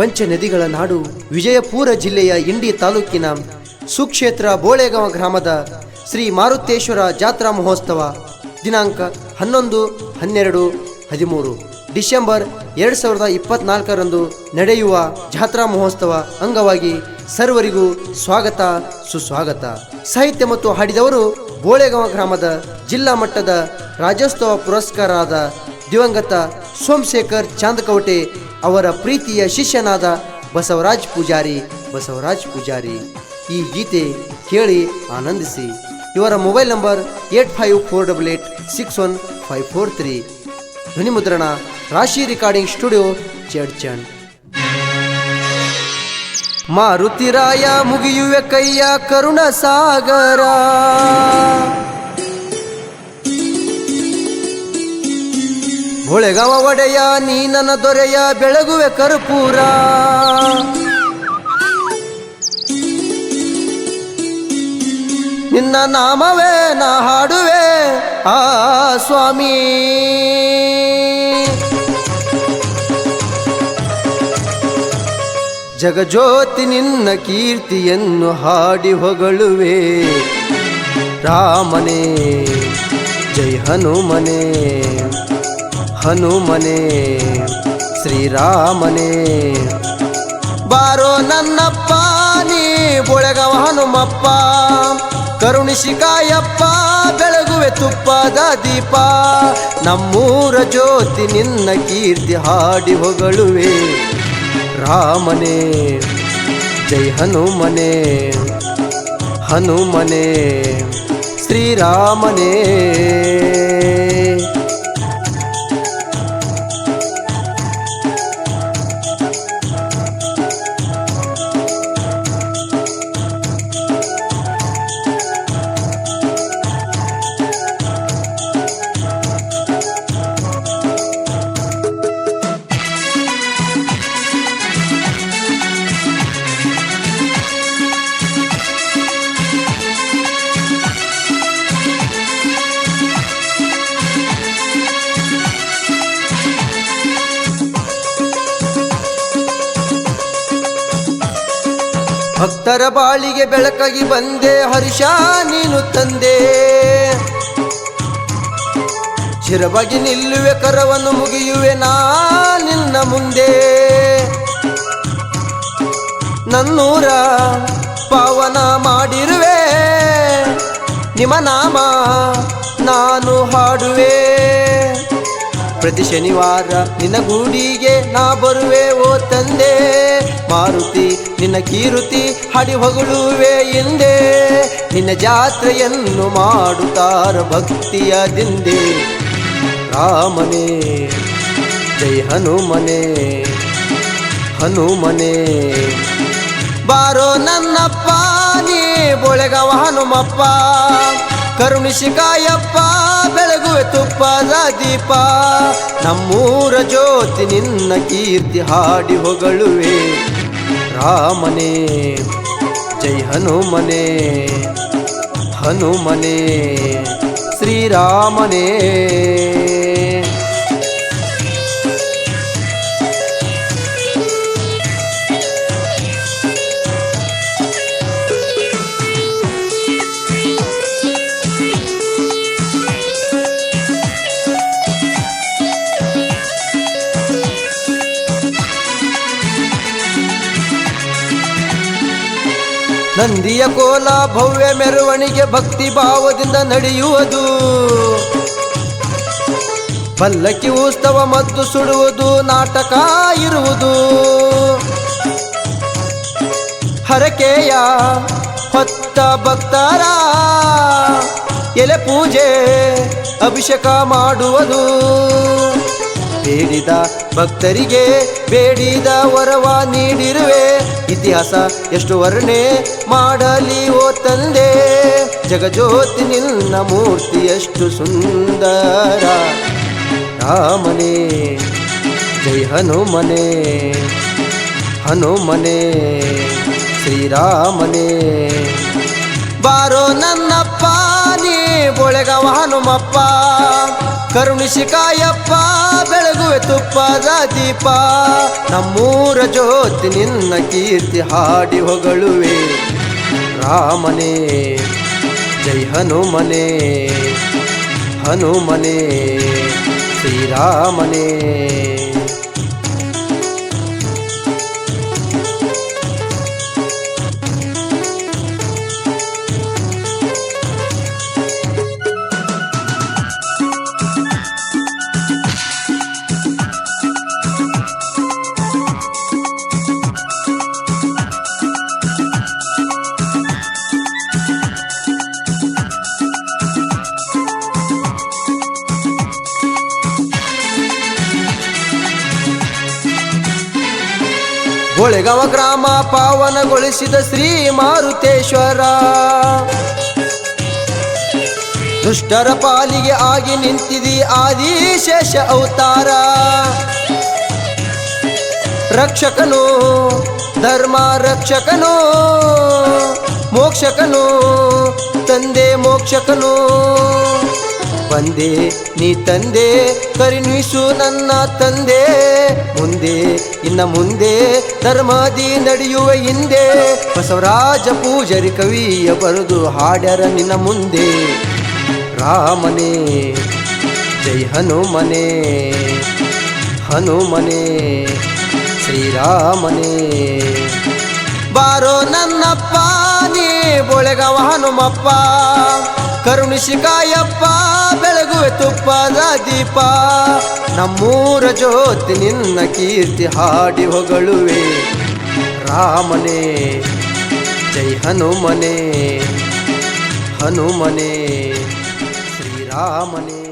ಪಂಚ ನದಿಗಳ ನಾಡು ವಿಜಯಪುರ ಜಿಲ್ಲೆಯ ಇಂಡಿ ತಾಲೂಕಿನ ಸುಕ್ಷೇತ್ರ ಬೋಳೆಗಾಂವ ಗ್ರಾಮದ ಶ್ರೀ ಮಾರುತೇಶ್ವರ ಜಾತ್ರಾ ಮಹೋತ್ಸವ, ದಿನಾಂಕ ಹನ್ನೊಂದು, ಹನ್ನೆರಡು, ಹದಿಮೂರು. ಡಿಸೆಂಬರ್ ಎರಡು ಸಾವಿರದ ಇಪ್ಪತ್ನಾಲ್ಕರಂದು ನಡೆಯುವ ಜಾತ್ರಾ ಮಹೋತ್ಸವ ಅಂಗವಾಗಿ ಸರ್ವರಿಗೂ ಸ್ವಾಗತ, ಸುಸ್ವಾಗತ. ಸಾಹಿತ್ಯ ಮತ್ತು ಹಾಡಿದವರು ಬೋಳೆಗಾಂವ ಗ್ರಾಮದ ಜಿಲ್ಲಾ ಮಟ್ಟದ ರಾಜ್ಯೋತ್ಸವ ಪುರಸ್ಕಾರದ ದಿವಂಗತ ಸೋಮಶೇಖರ್ ಚಾಂದಕವಟೆ ಅವರ ಪ್ರೀತಿಯ ಶಿಷ್ಯನಾದ ಬಸವರಾಜ್ ಪೂಜಾರಿ ಬಸವರಾಜ್ ಪೂಜಾರಿ. ಈ ಗೀತೆ ಕೇಳಿ ಆನಂದಿಸಿ. ಇವರ mobile number eight five four double eight six one five four three. ಧ್ವನಿ ಮುದ್ರಣ ರಾಶಿ ರೆಕಾರ್ಡಿಂಗ್ ಸ್ಟುಡಿಯೋ ಚರ್ಚನ್ ಮಾರುತಿರಾಯ ಮುಗಿಯುವೆ ಕೈಯ ಕರುಣ ಸಾಗರ ಹೊಳೆಗಾವ ಒಡೆಯ, ನೀ ನನ್ನ ದೊರೆಯ, ಬೆಳಗುವೆ ಕರ್ಪೂರ. ನಿನ್ನ ನಾಮವೇ, ನಾ ಹಾಡುವೆ, ಆ ಸ್ವಾಮಿ. ಜಗಜ್ಯೋತಿ ನಿನ್ನ ಕೀರ್ತಿಯನ್ನು ಹಾಡಿ ಹೊಗಳುವೆ. ರಾಮನೇ, ಜೈ ಹನುಮನೇ. ಹನುಮನೇ, ಶ್ರೀರಾಮನೇ. ಬಾರೋ ನನ್ನಪ್ಪ, ನೀ ಬೊಳಗವ ಹನುಮಪ್ಪ. ಕರುಣಿಸಿ ಕಾಯಪ್ಪ ಬೆಳಗುವೆ ತುಪ್ಪದ ದೀಪ. ನಮ್ಮೂರ ಜ್ಯೋತಿ ನಿನ್ನ ಕೀರ್ತಿ ಹಾಡಿ ಹೊಗಳುವೆ. ರಾಮನೇ, ಜೈ ಹನುಮನೆ. ಹನುಮನೇ, ಶ್ರೀರಾಮನೇ. ಭಕ್ತರ ಬಾಳಿಗೆ ಬೆಳಕಾಗಿ ಬಂದೆ, ಹರ್ಷ ನೀನು ತಂದೆ. ಚಿರವಾಗಿ ನಿಲ್ಲುವೆ ಕರವನ್ನು ಮುಗಿಯುವೆ ನಾ ನಿನ್ನ ಮುಂದೆ. ನನ್ನೂರ ಪಾವನ ಮಾಡಿರುವೆ, ನಿಮ್ಮ ನಾಮ ನಾನು ಹಾಡುವೆ. ಪ್ರತಿ ಶನಿವಾರ ನಿನ್ನ ಗೂಡಿಗೆ ನಾ ಬರುವೆ, ಓ ತಂದೆ. ಮಾರುತಿ, ನಿನ್ನ ಕೀರುತಿ ಹಡಿ ಹೊಗಳುವೆ ಎಂದೇ. ನಿನ್ನ ಜಾತ್ರೆಯನ್ನು ಮಾಡುತ್ತಾರ ಭಕ್ತಿಯ ದಿಂದೆ. ರಾಮನೇ, ಜೈ ಹನುಮನೆ ಹನುಮನೆ. ಬಾರೋ ನನ್ನಪ್ಪ, ನೀ ಬೊಳೆಗವ ಹನುಮಪ್ಪ. ಕರುಣಿಸಿ ಕಾಯಪ್ಪ, ಬೆಳಗುವೆ ತುಪ್ಪದ ದೀಪ ನಮ್ಮೂರ ಜ್ಯೋತಿ ನಿನ್ನ ಕೀರ್ತಿ ಹಾಡಿ ಹೊಗಳುವೆ. रामने जय हनुमने हनुमने श्रीरामने। ನಂದಿಯ ಕೋಲ ಭವ್ಯ ಮೆರವಣಿಗೆ ಭಕ್ತಿ ಭಾವದಿಂದ ನಡೆಯುವುದು. ಪಲ್ಲಕ್ಕಿ ಉತ್ಸವ ಮತ್ತು ಸುಡುವುದು ನಾಟಕ ಇರುವುದು. ಹರಕೆಯ ಹೊತ್ತ ಭಕ್ತರ ಎಲೆ ಪೂಜೆ, ಅಭಿಷೇಕ ಮಾಡುವುದು. ಬೇಡಿದ ಭಕ್ತರಿಗೆ ಬೇಡಿದ ವರವ ನೀಡಿರುವೆ. ಇತಿಹಾಸ ಎಷ್ಟು ವರ್ಣೆ ಮಾಡಲಿ ಓ ತಂದೆ. ಜಗಜ್ಯೋತಿ ನಿನ್ನ ಮೂರ್ತಿ ಎಷ್ಟು ಸುಂದರ. ರಾಮನೆ, ಜೈ ಹನುಮನೆ ಹನುಮನೆ, ಶ್ರೀರಾಮನೇ. ಬಾರೋ ನನ್ನಪ್ಪ, ನೀ ಬೊಳೆಗವ ಹನುಮಪ್ಪ. ಕರುಣಿಸಿ ಕಾಯಪ್ಪ ಬೆಳಗು ಬೆಳಗುವೆ ತುಪ್ಪದ ದೀಪ. ನಮ್ಮೂರ ಜ್ಯೋತಿ ನಿನ್ನ ಕೀರ್ತಿ ಹಾಡಿ ಹೊಗಳುವೆ. ರಾಮನೇ, ಜೈ ಹನುಮನೆ ಹನುಮನೆ, ಶ್ರೀರಾಮನೇ. ಗೋಳೆಗಾವ ಗ್ರಾಮ ಪಾವನಗೊಳಿಸಿದ ಶ್ರೀ ಮಾರುತೇಶ್ವರ. ದುಷ್ಟರ ಪಾಲಿಗೆ ಆಗಿ ನಿಂತಿದಿ ಆದಿಶೇಷ ಅವತಾರ. ರಕ್ಷಕನು, ಧರ್ಮ ರಕ್ಷಕನು, ಮೋಕ್ಷಕನು, ತಂದೆ ಮೋಕ್ಷಕನು. ಬಂದೆ, ನೀ ತಂದೆ, ಕರುಣಿಸು ನನ್ನ ತಂದೆ. ಮುಂದೆ, ಇನ್ನ ಮುಂದೆ ಧರ್ಮಾದಿ ನಡೆಯುವ ಹಿಂದೆ, ಬಸವರಾಜ ಪೂಜರಿ ಕವಿಯ ಬರೆದು ಹಾಡ್ಯರ ನಿನ್ನ ಮುಂದೆ. ರಾಮನೇ, ಜೈ ಹನುಮನೆ ಹನುಮನೆ, ಶ್ರೀರಾಮನೇ. ಬಾರೋ ನನ್ನಪ್ಪ, ನೀ ಬೊಳೆಗವ ಹನುಮಪ್ಪ. ಕರುಣಿಸಿ ಕಾಯಪ್ಪ, ಬೆಳಗುವೆ ತುಪ್ಪದ ದೀಪ ನಮ್ಮೂರ ಜ್ಯೋತಿ ನಿನ್ನ ಕೀರ್ತಿ ಹಾಡಿ ಹೊಗಳುವೆ. ರಾಮನೇ, ಜೈ ಹನುಮನೆ ಹನುಮನೆ, ಶ್ರೀರಾಮನೇ.